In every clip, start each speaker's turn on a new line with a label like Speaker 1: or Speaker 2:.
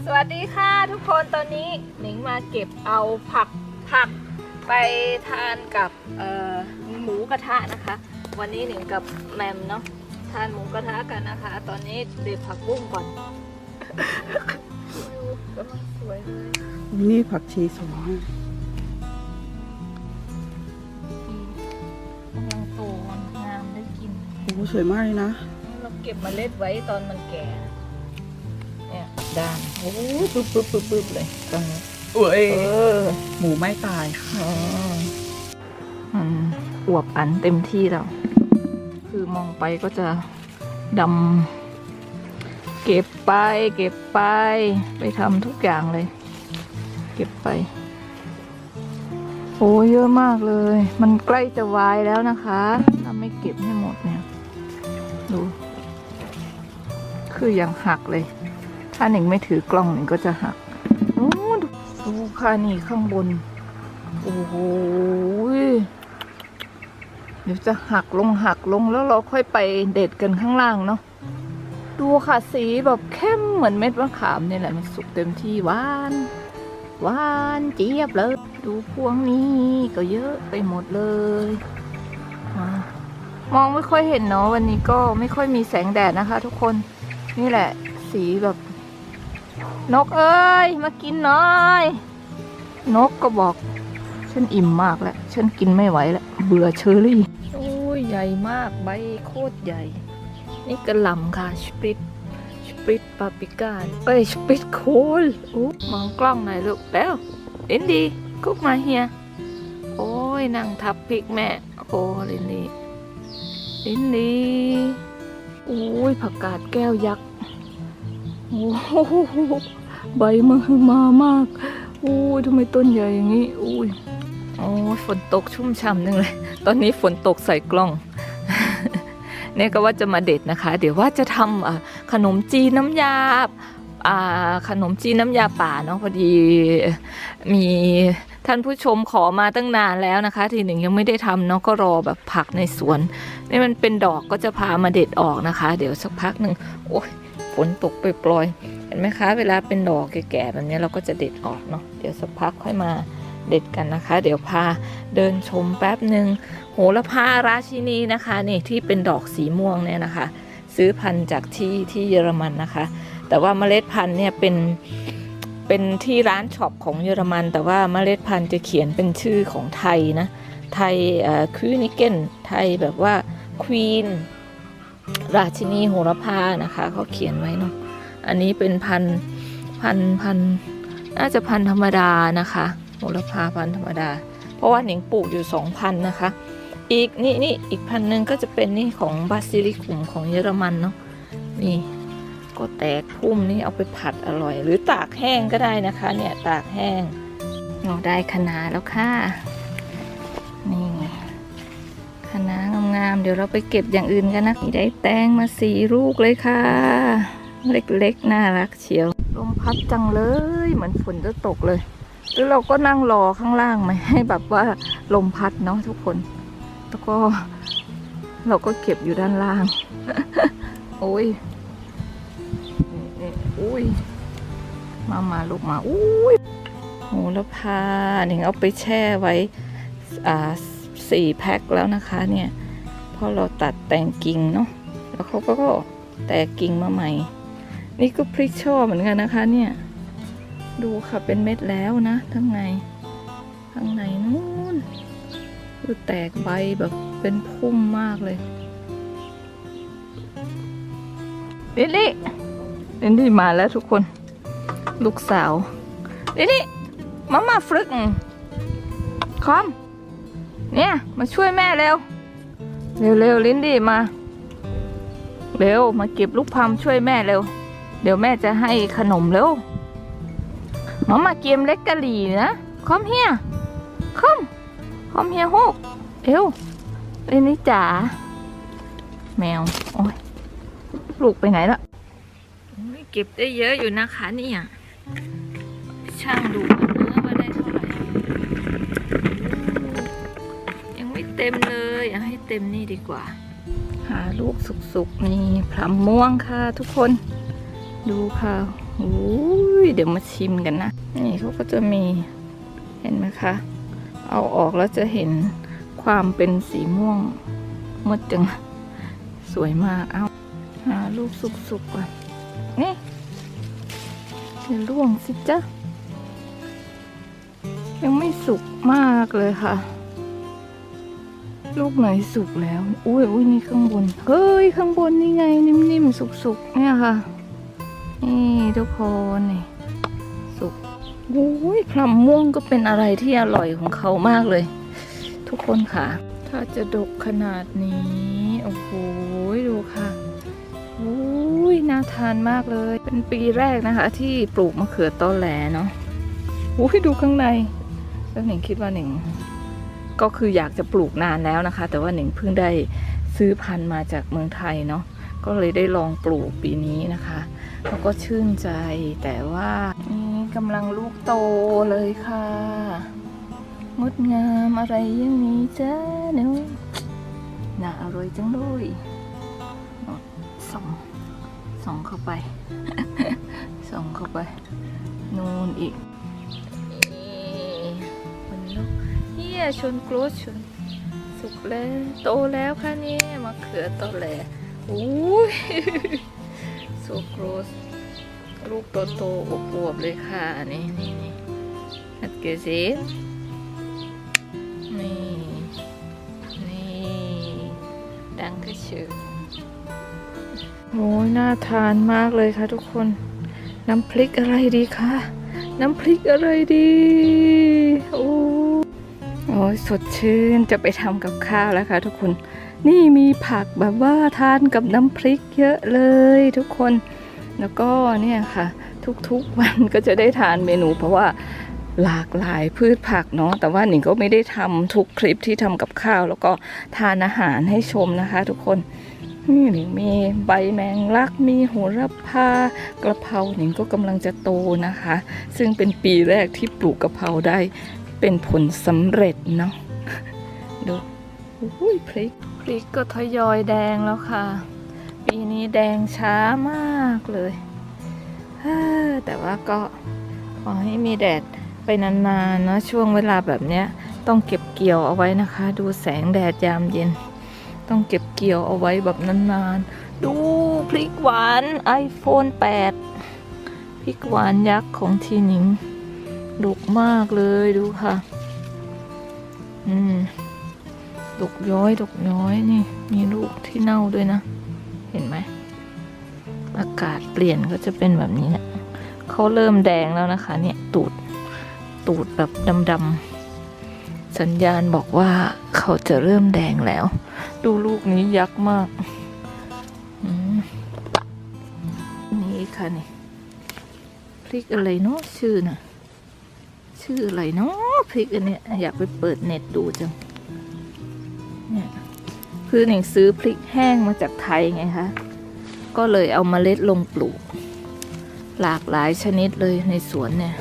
Speaker 1: สวัสดีค่ะทุกคนตอนนี้หนิงมาเก็บเอาผักผักไปทานกับเอ่อหมูกระทะนะคะ วันนี้หนิงกับแมมเนาะทานหมูกระทะกันนะคะ ตอนนี้เด็ดผักบุ้งก่อนกำลังสวยเลย
Speaker 2: นี่ผักชีสวยมาก
Speaker 1: กำลังโตมันงามได้กิน
Speaker 2: โอ้สวยมากเลยนะ
Speaker 1: เราเก็บเมล็ดไว้ตอนมันแก่เนี่ย ด่าง
Speaker 2: โอ้ปึ๊บปึ๊บปึ๊บปึ๊บเลยตรงนี้เอ้ย
Speaker 1: เออ
Speaker 2: หมูไม่ตายค่ะ
Speaker 1: อ๋อมันอวบอันเต็มที่แล้ว คือมองไปก็จะดำเก็บไป เก็บไป ไปทำทุกอย่างเลย เก็บไป โอ้เยอะมากเลย มันใกล้จะวายแล้วนะคะถ้าไม่เก็บให้หมดเนี่ย ดู คือยังหักเลย ถ้าหนึ่งไม่ถือกล้องหนึ่งก็จะหักโอ้ดูดูค่ะนี่ข้างบน โอ้โหยเดี๋ยวจะหักลงหักลงแล้วเราค่อยไปเด็ดกันข้างล่างเนาะ ดูค่ะสีแบบเข้มเหมือนเม็ดมะขามนี่แหละมันสุกเต็มที่หวานหวานเจี๊ยบเลย ดูพวงนี้ก็เยอะไปหมดเลย มองไม่ค่อยเห็นเนาะวันนี้ก็ไม่ค่อยมีแสงแดดนะคะ ทุกคน นี่แหละ สีแบบ นกเอ้ย มากินหน่อย นกก็บอก ฉันอิ่มมากแล้ว ฉันกินไม่ไหวแล้ว เบื่อเชอรี่ โอ้ย ใหญ่มาก ใบโคตรใหญ่ นี่กระหล่ำค่ะ สปริตสปริตปาปิก้าเอ้ย สปริตโคลอู้มองกล้องหน่อยลูกแล้วลินดีกุ๊กมาเฮีย โอ้ย นั่งทับพริกแม่ โอ้ลินดีลินดีโอ้ย ผักกาดแก้วยักษ์ โอ้โหใบมันมามากโอ้ยทำไมต้นใหญ่อย่างนี้อุ้ยโอ้ฝนตกชุ่มฉ่ำนึงเลย ตอนนี้ฝนตกใส่กล้องเนี่ยก็ว่าจะมาเด็ดนะคะ เดี๋ยวว่าจะทำขนมจีนน้ำยาอ่าขนมจีนน้ำยาป่าเนาะพอดีมีท่านผู้ชมขอมาตั้งนานแล้วนะคะ ทีหนึ่งยังไม่ได้ทำเนาะก็รอแบบผักในสวนนี่มันเป็นดอกก็จะพามาเด็ดออกนะคะ เดี๋ยวสักพักหนึ่งโอ้ย ฝนตกปปล่อยๆเห็นไหมคะ เวลาเป็นดอกแก่ๆแบบนี้เราก็จะเด็ดออกเนาะเดี๋ยวสักพักค่อยมาเด็ดกันนะคะ เดี๋ยวพาเดินชมแป๊บหนึ่งโหระพาราชินีนะคะนี่ที่เป็นดอกสีม่วงเนี่ยนะคะ ซื้อพันธุ์จากที่ที่เยอรมันนะคะ แต่ว่าเมล็ดพันธุ์เนี่ยเป็นเป็นที่ร้านช็อปของเยอรมัน แต่ว่าเมล็ดพันธุ์จะเขียนเป็นชื่อของไทยนะไทยคิวนิเกนไทยแบบว่าควีน ราชินีโหระพานะคะเขาเขียนไว้เนาะอันนี้เป็นพันพันพันน่าจะพันธรรมดานะคะโหระพาพันธรรมดา เพราะว่าหนิงปลูกอยู่สองพันนะคะ อีกนี่นี่อีกพันหนึ่งก็จะเป็นนี่ของบาซิลิคุมของเยอรมันเนาะนี่ก็แตกพุ่มนี่เอาไปผัดอร่อย หรือตากแห้งก็ได้นะคะ เนี่ยตากแห้งเราได้คะน้าแล้วค่ะนี่คะน้า งามๆ เดี๋ยวเราไปเก็บอย่างอื่นกันนะมีได้แตงมาสี่ลูกเลยค่ะ เล็กๆ น่ารักเชียว ลมพัดจังเลย เหมือนฝนจะตกเลย หรือเราก็นั่งรอข้างล่างไหมให้แบบว่าลมพัดเนาะทุกคน แล้วก็เราก็เก็บอยู่ด้านล่าง โอ้ยนี่นี่อุ้ย มามาลูกมาอุ้ยโหระพาหนิงเอาไปแช่ไว้อ่าสี่แพ็คแล้วนะคะเนี่ย ราะเราตัดแต่งกิ่งเนาะแล้วเขาก็แตกกิ่งมาใหม่ นี่ก็พริกช่อเหมือนกันนะคะเนี่ย ดูค่ะเป็นเม็ดแล้วนะทั้งในทั้งในนู้นคือแตกใบแบบเป็นพุ่มมากเลยลิลลี่ลิลลี่มาแล้วทุกคน ลูกสาวลิลลี่มามาฟรึกคอมเนี่ย มาช่วยแม่เร็ว เร็วเร็วลินดี้มา เร็วมาเก็บลูกพลัมช่วยแม่เร็ว เดี๋ยวแม่จะให้ขนมเร็วมามาเกมเล็กกะหรี่นะคอมเฮียคอมคอมเฮียฮกเร็วเรนนี่จ๋าแมวโอ้ยลูกไปไหนละเก็บได้เยอะอยู่นะคะเนี่ยช่างดูนะ ต็มเลยเอาให้เต็มนี่ดีกว่า หาลูกสุกๆนี่พลัมม่วงค่ะทุกคน ดูค่ะโอ้ยเดี๋ยวมาชิมกันนะ นี่เขาก็จะมีเห็นไหมคะ เอาออกแล้วจะเห็นความเป็นสีม่วงมดจัง สวยมากเอาหาลูกสุกๆก่อนนี่ยล่วงสิจ๊ะยังไม่สุกมากเลยค่ะ ลูกไหนสุกแล้ว อุ้ยอุ้ยนี่ข้างบน เฮ้ย ข้างบนนี่ไง นิ่มๆ สุกๆ เนี่ยค่ะ นี่ทุกคนนี่สุกโอ้ยพลัมม่วงก็เป็นอะไรที่อร่อยของเขามากเลย ทุกคนค่ะ ถ้าจะดกขนาดนี้ โอ้โห ดูค่ะโอ้ยน่าทานมากเลย เป็นปีแรกนะคะ ที่ปลูกมะเขือตอแหลเนาะโอ้ยดูข้างใน แล้วหนิงคิดว่าหนิง ก็คืออยากจะปลูกนานแล้วนะคะ แต่ว่าหนิงเพิ่งได้ซื้อพันธุ์มาจากเมืองไทยเนาะก็เลยได้ลองปลูกปีนี้นะคะแล้วก็ชื่นใจแต่ว่านี่กำลังลูกโตเลยค่ะงดงามอะไรอยังนี้จ้าเนาะน่าอร่อยจังเลยส่องส่องเข้าไป ส่องเข้าไป นูนอีก เฮียชนกรูดชนสุกแล้วโตแล้วค่ะนี่มะเขือโตแหลอู้ยโซโกรสลูกโตโตๆอวบๆเลยค่ะนี่นี่นี่ฮัดเกซินี่นี่ดังกระชื่อโอ้ยน่าทานมากเลยค่ะทุกคน น้ำพริกอะไรดีคะน้ำพริกอะไรดี โอ้ โอ้ยสดชื่นจะไปทำกับข้าวแล้วค่ะทุกคน นี่มีผักแบบว่าทานกับน้ำพริกเยอะเลยทุกคน แล้วก็เนี่ยค่ะ ทุกๆวันก็จะได้ทานเมนู เพราะว่าหลากหลายพืชผักเนาะแต่ว่าหนิงก็ไม่ได้ทำทุกคลิปที่ทำกับข้าว แล้วก็ทานอาหารให้ชมนะคะ ทุกคนนี่หนิงมีใบแมงลักมีโหระพากระเพราหนิงก็กำลังจะโตนะคะ ซึ่งเป็นปีแรกที่ปลูกกระเพราได้ เป็นผลสำเร็จเนาะดูอุ้ยพริกพริกก็ทยอยแดงแล้วค่ะ ปีนี้แดงช้ามากเลยแต่ว่าก็ขอให้มีแดดไปนานๆเนอะช่วงเวลาแบบเนี้ยต้องเก็บเกี่ยวเอาไว้นะคะ ดูแสงแดดยามเย็น ต้องเก็บเกี่ยวเอาไว้แบบนานๆ ดูพริกหวาน iPhone 8พริกหวานยักษ์ของทีหนิง ดกมากเลยดูค่ะ อืม ดกย้อย ดกย้อยนี่ มีลูกที่เน่าด้วยนะ เห็นไหม อากาศเปลี่ยนก็จะเป็นแบบนี้เนี่ยเขาเริ่มแดงแล้วนะคะ เนี่ย ตูด ตูดแบบดำๆ สัญญาณบอกว่าเขาจะเริ่มแดงแล้ว ดูลูกนี้ยักษ์มากอืมนี่ค่ะนี่พริกอะไรเนาะชื่อน่ะ ชื่ออะไรเนาะพริกอันเนี้ยอยากไปเปิดเน็ตดูจังเนี่ยคือหนิงซื้อพริกแห้งมาจากไทยไงคะก็เลยเอามาเล็ดลงปลูก หลากหลายชนิดเลยในสวนเนี่ย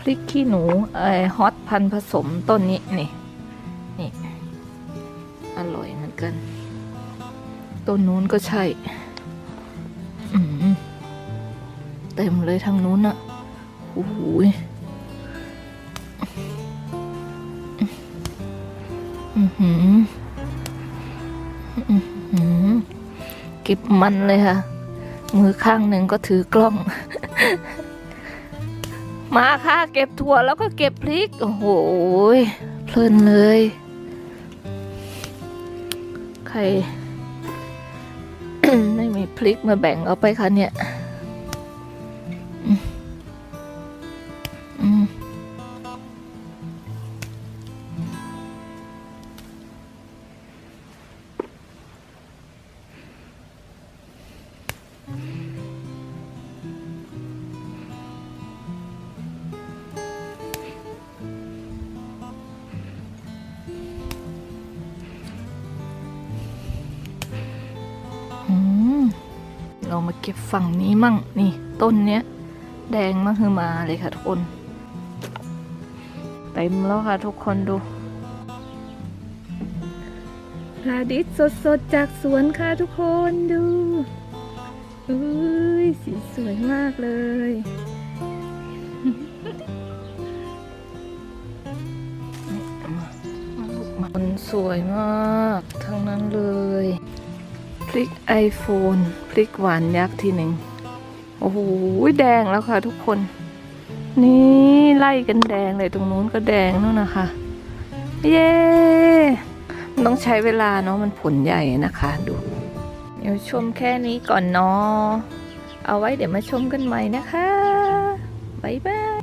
Speaker 1: พริกขี้หนูไอฮอตพันผสมต้นนี้นี่นี่อร่อยเหมือนกันต้นนู้นก็ใช่ เต็มเลยทางนู้นอะโอ้โหยอือหืออื้อหือเก็บมันเลยค่ะ มือข้างหนึ่งก็ถือกล้อง มาค่ะ เก็บถั่วแล้วก็เก็บพริก โอ้โหเพลินเลยใครไม่มีพริกมาแบ่งเอาไปคะเนี่ย เรามาเก็บฝั่งนี้มั่งนี่ ต้นเนี้ย แดงมากคือมาเลยค่ะทุกคนเต็มแล้วค่ะทุกคนดูพาทิตย์สดๆ จากสวนค่ะทุกคนดูอุ้ยสีสวยมากเลย มันสวยมาก ทั้งนั้นเลย พริก iPhone พริกหวานยักษ์ทีหนึ่งโอ้โหแดงแล้วค่ะทุกคน นี่ไล่กันแดงเลยตรงนู้นก็แดงนู่นนะคะ เย้มันต้องใช้เวลาเนาะมันผลใหญ่นะคะ ดู เดี๋ยวชมแค่นี้ก่อนเนาะเอาไว้เดี๋ยวมาชมกันใหม่นะคะบ๊ายบาย